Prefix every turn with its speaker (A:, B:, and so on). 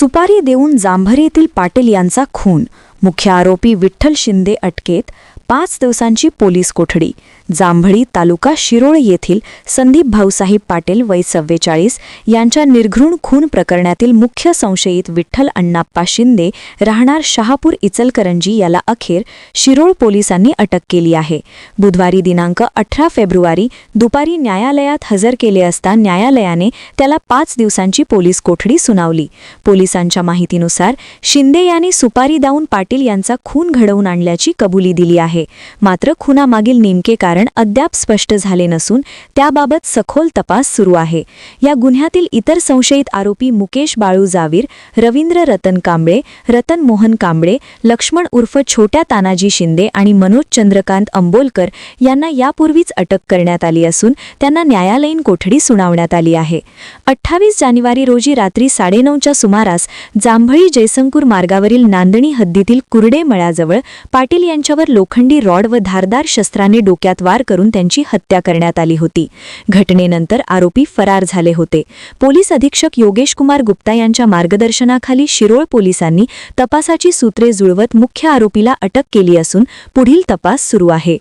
A: सुपारी देऊन जांभरीतील पाटील यांचा खून मुख्य आरोपी विठ्ठल शिंदे अटकेत पाच दिवसांची पोलीस कोठडी जांभळी तालुका शिरोळ येथील संदीप भाऊसाहेब पाटील वय सव्वेचाळीस यांच्या निर्घृण खून प्रकरणातील मुख्य संशयित विठ्ठल अण्णाप्पा शिंदे राहणार शहापूर इचलकरंजी याला अखेर शिरोळ पोलिसांनी अटक केली आहे बुधवारी दिनांक अठरा फेब्रुवारी दुपारी न्यायालयात हजर केले असता न्यायालयाने त्याला पाच दिवसांची पोलीस कोठडी सुनावली पोलिसांच्या माहितीनुसार शिंदे यांनी सुपारी दाऊन पाटील पाटील यांचा खून घडवून आणल्याची कबुली दिली आहे मात्र खुनामागील नेमके कारण अद्याप स्पष्ट झाले नसून त्याबाबत सखोल तपास सुरू आहे या गुन्ह्यातील इतर संशयित आरोपी मुकेश बाळू जावीर रवींद्र रतन कांबळे रतन मोहन कांबळे लक्ष्मण उर्फ छोट्या तानाजी शिंदे आणि मनोज चंद्रकांत अंबोलकर यांना यापूर्वीच अटक करण्यात आली असून त्यांना न्यायालयीन कोठडी सुनावण्यात आली आहे अठ्ठावीस जानेवारी रोजी रात्री साडेनऊच्या सुमारास जांभळी जयसंकूर मार्गावरील नांदणी हद्दीतील येथील कुर्डे मळाजवळ पाटील यांच्यावर लोखंडी रॉड व धारदार शस्त्राने डोक्यात वार करून त्यांची हत्या करण्यात आली होती घटनेनंतर आरोपी फरार झाले होते पोलीस अधीक्षक योगेश कुमार गुप्ता यांच्या मार्गदर्शनाखाली शिरोळ पोलिसांनी तपासाची सूत्रे जुळवत मुख्य आरोपीला अटक केली असून पुढील तपास सुरू आहे